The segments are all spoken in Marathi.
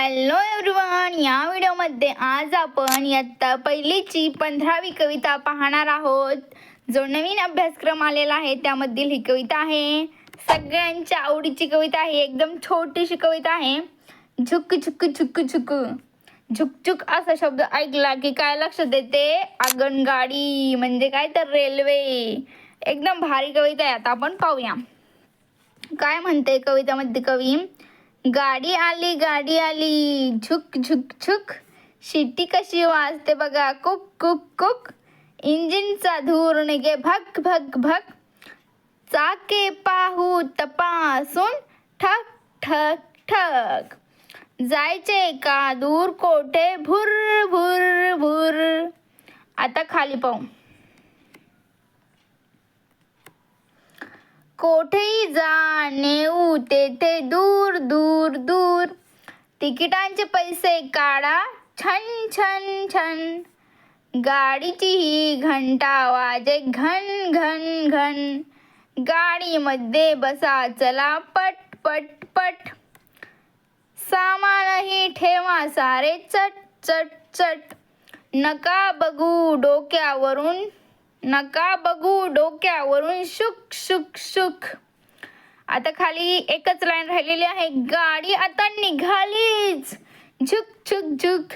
हॅलो एव्हरीवन या व्हिडिओमध्ये आज आपण इयत्ता पहिलीची पंधरावी कविता पाहणार आहोत. जो नवीन अभ्यासक्रम आलेला आहे त्यामधील ही कविता आहे. सगळ्यांच्या आवडीची कविता आहे एकदम छोटीशी कविता आहे. झुक झुक झुक झुक. झुकझुक असा शब्द ऐकला की काय लक्षात येते? आगणगाडी म्हणजे काय तर रेल्वे. एकदम भारी कविता आहे आता आपण पाहूया. काय म्हणते कवितामध्ये कवी? गाडी आली गाडी आली. झुक झुक झुक. शिट्टी कशी वाजते बघा. कुक कुक कुक. इंजिनचा धूर निघे. भक भक भक चाके पाहू तपासून. ठक ठक ठक. जायचे का? दूर कोठे? भुर भुर भुर. आता खाली पाहू. कोठेही जा नेऊ तेथे दूर दूर दूर. तिकिटांचे पैसे काढा छन छन छन. गाडीची ही घंटा वाजे घन घन घन. गाडीमध्ये बसा चला पट पट पट. सामानही ठेवा सारे चट चट चट. नका बघू डोक्यावरून. नका बघू डोक्यावरून शुक शुक शुक. आता खाली एकच लाईन राहिलेली आहे गाडी आता निघालीच. झुक झुक झुक.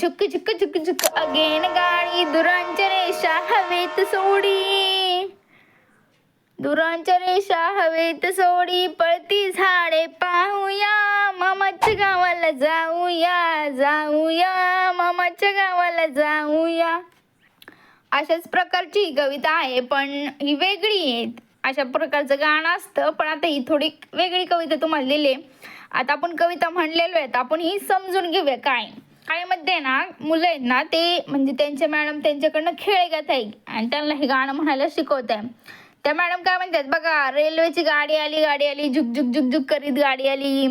झुक झुक झुक झुक. अगेन गाडी दुरांच्या रेषा हवेत सोडी. दुरांच्या रेषा हवेत सोडी. पळती झाडे पाहूया मामाच्या गावाला जाऊया जाऊया मामाच्या गावाला जाऊया. अशाच प्रकारची ही कविता आहे पण ही वेगळी आहे अशा प्रकारचं गाणं असतं पण आता ही थोडी वेगळी कविता तुम्हाला दिली आहे. आता आपण कविता म्हणलेलो आहेत आपण ही समजून घेऊया काय. शाळेमध्ये ना मुलं आहेत ना ते म्हणजे त्यांचे मॅडम त्यांच्याकडनं खेळ घेत आहे आणि त्यांना हे गाणं म्हणायला शिकवत आहे. त्या मॅडम काय म्हणतात बघा रेल्वेची गाडी आली गाडी आली झुक झुक झुक झुक करीत गाडी आली.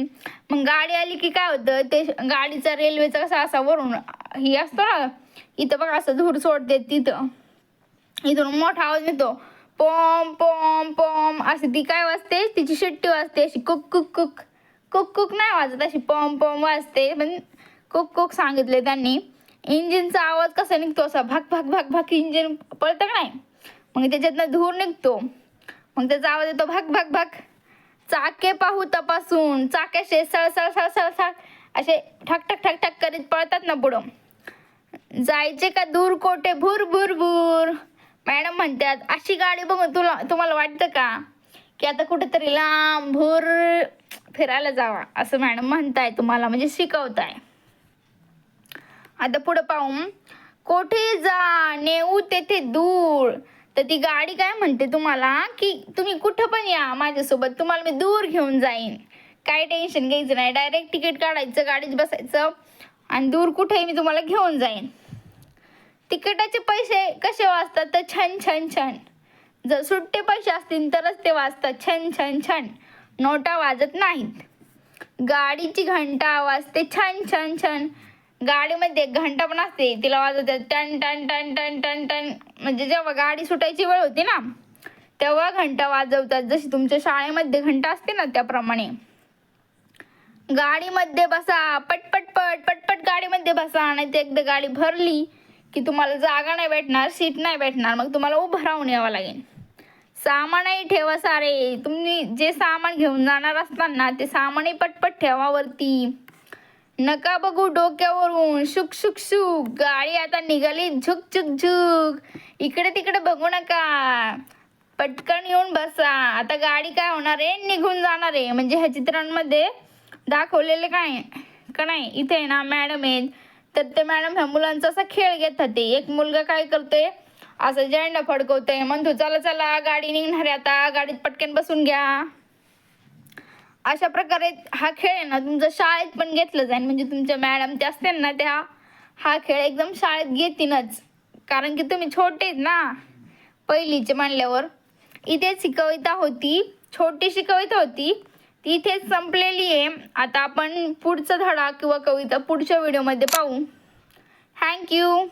मग गाडी आली की काय होतं ते गाडीचा रेल्वेचा कसा असा वरून ही असतो ना इथं बघा असं धूर सोडते तिथं. इथून मोठा आवाज येतो. पॉम पॉम पॉम. अशी ती काय वाजते? तिची शिट्टी वाजते. अशी कुक कुक कुक. कुक कुक नाही वाजत अशी पॉम पॉम वाजते. पण कुक कुक सांगितले त्यांनी. इंजिनचा आवाज कसा निघतो असा? भाग भाक भाक भाक इंजिन पळतं का नाही? मग त्याच्यातनं धूर निघतो. मग त्याचा आवाज येतो भाक भाक भाक. चाके पाहू तपासून. चाक्याशे सळ सळ सळ सळ सळ. असे ठक ठक ठक ठक करीत पळतात ना पुढं. जायचे का दूर कोठे? भूर भूर भूर. मॅडम म्हणतात अशी गाडी बघून तुला तुम्हाला वाटतं का की आता कुठेतरी लांब भूर फिरायला जावा? असं मॅडम म्हणताय तुम्हाला म्हणजे शिकवताय. आता पुढे पाहून. कोठे जा नेऊ तेथे दूर तर ती गाडी काय म्हणते तुम्हाला की तुम्ही कुठं पण या माझ्यासोबत तुम्हाला मी दूर घेऊन जाईन. काय टेन्शन घ्यायचं नाही डायरेक्ट तिकीट काढायचं गाडीत बसायचं आणि दूर कुठेही मी तुम्हाला घेऊन जाईन. तिकिटाचे पैसे कसे वाचतात? तर छान छान छान. जर सुट्टे पैसे असतील तरच ते वाजतात छान छान छान. नोटा वाजत नाहीत. गाडीची घंटा वाजते. छान छान छान. गाडीमध्ये एक घंटा पण असते. तिला वाजवतात. टन टन टन टन टन टन. म्हणजे जेव्हा गाडी सुटायची वेळ होती ना तेव्हा घंटा वाजवतात. जशी तुमच्या शाळेमध्ये घंटा असते ना त्याप्रमाणे. गाडीमध्ये बसा. पटपट पट पटपट गाडीमध्ये बसा. नाही ते एकदा गाडी भरली की तुम्हाला जागा नाही भेटणार सीट नाही भेटणार मग तुम्हाला उभं राहून यावं लागेल. सामानही ठेवा सारे. तुम्ही जे सामान घेऊन जाणार असताना ते सामानही पटपट ठेवा वरती. नका बघू डोक्यावरून. शुक शुक शुक. गाडी आता निघाली. झुक झुक झुक. इकडे तिकडे बघू नका. पटकन येऊन बसा. आता गाडी काय होणार आहे? निघून जाणार आहे. म्हणजे ह्या चित्रांमध्ये दाखवलेले काय? का नाही? इथे ना मॅडम आहेत. तर ते मॅडम ह्या मुलांचा असा खेळ घेत होते. एक मुलगा काय करतोय असं झेंडा फडकवतोय. म्हणतो चला चला गाडी निघणार आहे आता. गाडीत पटकन बसून घ्या. अशा प्रकारे हा खेळ आहे ना तुमच्या शाळेत पण घेतलं जाईल. म्हणजे तुमच्या मॅडम ते असतील ना त्या हा खेळ एकदम शाळेत घेतीनच कारण की तुम्ही छोटे आहेत ना. पहिलीचे म्हणल्यावर इथेच शिकविता कविता होती छोटीशी कविता होती ती इथेच संपलेली आहे. आता आपण पुढचा धडा किंवा कविता पुढच्या व्हिडिओमध्ये पाहू. थँक्यू